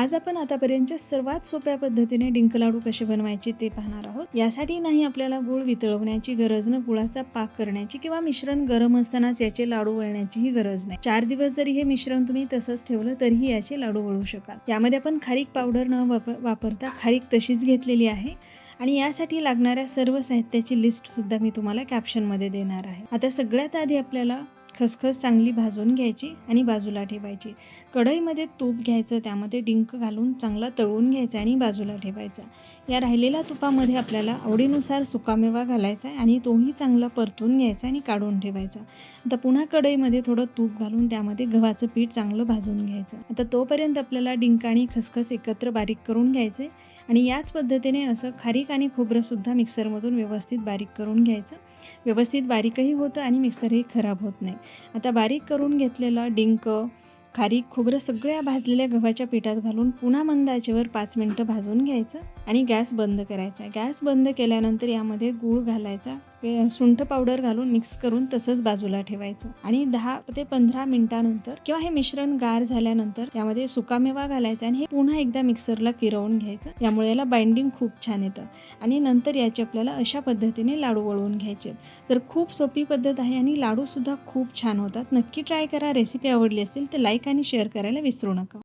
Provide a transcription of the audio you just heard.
आज आपण आतापर्यंतच्या सर्वात सोप्या पद्धतीने डिंक लाडू कसे बनवायचे ते पाहणार आहोत. यासाठी नाही आपल्याला गुळ वितळवण्याची गरज न गुळाचा पाक करण्याची किंवा मिश्रण गरम असतानाच याचे लाडू वळण्याचीही गरज नाही. चार दिवस जरी हे मिश्रण तुम्ही तसंच ठेवलं तरीही याचे लाडू वळू शकाल. यामध्ये आपण खारीक पावडर न वाप वापरता खारीक तशीच घेतलेली आहे. आणि यासाठी लागणाऱ्या सर्व साहित्याची लिस्टसुद्धा मी तुम्हाला कॅप्शनमध्ये देणार आहे. आता सगळ्यात आधी आपल्याला खसखस चांगली भाजून घ्यायची आणि बाजूला ठेवायची. कढईमध्ये तूप घ्यायचं त्यामध्ये डिंक घालून चांगला तळून घ्यायचा आणि बाजूला ठेवायचा. या राहिलेल्या तुपामध्ये आपल्याला आवडीनुसार सुकामेवा घालायचा आहे आणि तोही चांगला परतून घ्यायचा आणि काढून ठेवायचा. आता पुन्हा कढईमध्ये थोडं तूप घालून त्यामध्ये गव्हाचं पीठ चांगलं भाजून घ्यायचं. आता तोपर्यंत आपल्याला डिंक आणि खसखस एकत्र बारीक करून घ्यायचे. आणि याच पद्धतीने असं खारीक आणि खोबरंसुद्धा मिक्सरमधून व्यवस्थित बारीक करून घ्यायचं. व्यवस्थित बारीकही होतं आणि मिक्सरही खराब होत नाही. आता बारीक करून घेतलेला डिंक खारीक खोबरं सगळ्या भाजलेल्या गव्हाच्या पिठात घालून पुन्हा मंद आचेवर पाच मिनटं भाजून घ्यायचं आणि गॅस बंद करायचा. गॅस बंद केल्यानंतर यामध्ये गूळ घालायचा. सुंठ पावडर घालून मिक्स करून तसंच बाजूला ठेवायचं. आणि दहा ते पंधरा मिनिटानंतर किंवा हे मिश्रण गार झाल्यानंतर यामध्ये सुकामेवा घालायचा आणि हे पुन्हा एकदा मिक्सरला फिरवून घ्यायचं. यामुळे याला बाइंडिंग खूप छान येतं. आणि नंतर याचे आपल्याला अशा पद्धतीने लाडू वळवून घ्यायचे. तर खूप सोपी पद्धत आहे आणि लाडूसुद्धा खूप छान होतात. नक्की ट्राय करा. रेसिपी आवडली असेल तर लाईक आणि शेअर करायला विसरू नका.